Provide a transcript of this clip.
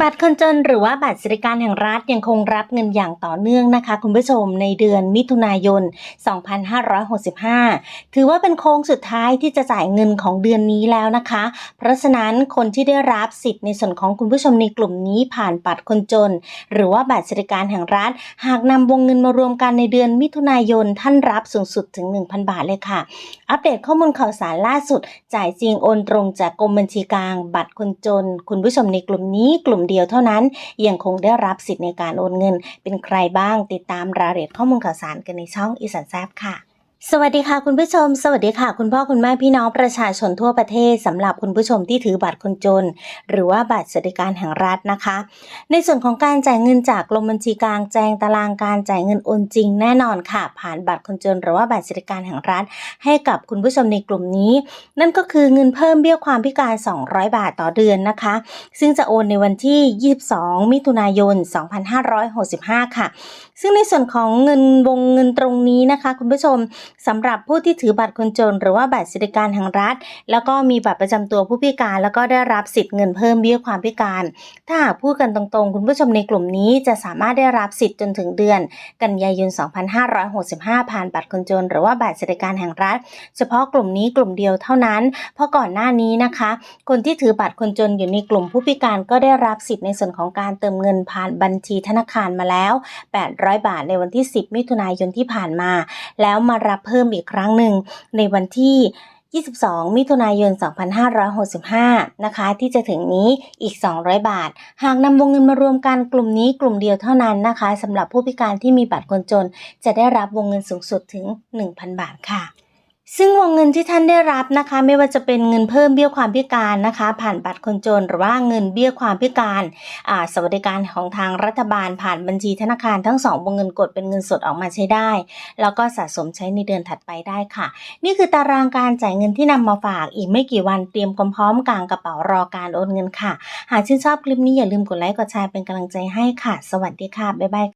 บัตรคนจนหรือว่าบัตรสวัสดิการแห่งรัฐยังคงรับเงินอย่างต่อเนื่องนะคะ คุณผู้ชมในเดือนมิถุนายน 2565 ถือว่าเป็นโค้งสุดท้ายที่จะจ่ายเงินของเดือนนี้แล้วนะคะ เพราะฉะนั้นคนที่ได้รับสิทธิ์ในส่วนของคุณผู้ชมในกลุ่มนี้ผ่านบัตรคนจน หรือว่าบัตรสวัสดิการแห่งรัฐ หากนำวงเงินมารวมกันในเดือนมิถุนายนท่านรับสูงสุดถึง 1,000 บาทเลยค่ะ อัปเดตข้อมูลข่าวสารล่าสุด จ่ายจริงโอนตรงจากกรมบัญชีกลาง บัตรคนจน คุณผู้ชมในกลุ่มนี้กลุ่มุ่มเดียวเท่านั้น ยังคงได้รับสิทธิ์ในการโอนเงิน เป็นใครบ้างติดตามรายละเอียดข้อมูลข่าวสารกันในช่องอีสันแซบค่ะ สวัสดีค่ะคุณผู้ชม สวัสดีค่ะ คุณพ่อคุณแม่พี่น้องประชาชนทั่วประเทศสำหรับคุณผู้ชมที่ถือบัตรคนจน หรือว่าบัตรสวัสดิการแห่งรัฐนะคะ ในส่วนของการจ่ายเงินจากกรมบัญชีกลางแจ้งตารางการจ่ายเงินโอนจริงแน่นอนค่ะ ผ่านบัตรคนจน หรือว่าบัตรสวัสดิการแห่งรัฐ ให้กับคุณผู้ชมในกลุ่มนี้ นั่นก็คือเงินเพิ่มเบี้ยความพิการ 200 บาทต่อเดือนนะคะ ซึ่งจะโอนในวันที่ 22 มิถุนายน 2565 ค่ะ ซึ่งในส่วนของเงินวงเงินตรงนี้นะคะ คุณผู้ชมสำหรับผู้ที่ถือบัตรคนจน หรือว่าบัตรสวัสดิการแห่งรัฐ แล้วก็มีบัตรประจำตัวผู้พิการ แล้วก็ได้รับสิทธิ์เงินเพิ่มเบี้ยความพิการ ถ้าหากพูดกันตรงๆ คุณผู้ชมในกลุ่มนี้จะสามารถได้รับสิทธิ์จนถึงเดือน กันยายน 2565 ผ่านบัตรคนจน หรือว่าบัตรสวัสดิการแห่งรัฐ เฉพาะกลุ่มนี้กลุ่มเดียวเท่านั้น เพราะก่อนหน้านี้นะคะ คนที่ถือบัตรคนจนอยู่ในกลุ่มผู้พิการก็ได้รับสิทธิ์ในส่วนของการเติมเงินผ่านบัญชีธนาคารมาแล้ว 800 บาทในวันที่ 10 มิถุนายนที่ผ่านมา แล้วมารับเพิ่มอีกครั้งหนึ่งในวันที่22 มิถุนายน 2565 นะคะ ที่จะถึงนี้อีก 200 บาท หากนำวงเงินมารวมกันกลุ่มนี้กลุ่มเดียวเท่านั้นนะคะสำหรับผู้พิการที่มีบัตรคนจน จะได้รับวงเงินสูงสุดถึง 1,000 บาทค่ะ ซึ่งวงเงินที่ท่านได้รับนะคะ ไม่ว่าจะเป็นเงินเพิ่มเบี้ยความพิการนะคะ ผ่านบัตรคนจนหรือว่าเงินเบี้ยความพิการอ่าสวัสดิการของทางรัฐบาลผ่านบัญชีธนาคารทั้งสองวงเงินกดเป็นเงินสดออกมาใช้ได้ แล้วก็สะสมใช้ในเดือนถัดไปได้ค่ะ นี่คือตารางการจ่ายเงินที่นำมาฝากอีกไม่กี่วันเตรียมความพร้อมกลางกระเป๋ารอการโอนเงินค่ะ หากชื่นชอบคลิปนี้อย่าลืมกดไลค์กดแชร์เป็นกำลังใจให้ค่ะ สวัสดีค่ะบ๊ายบาย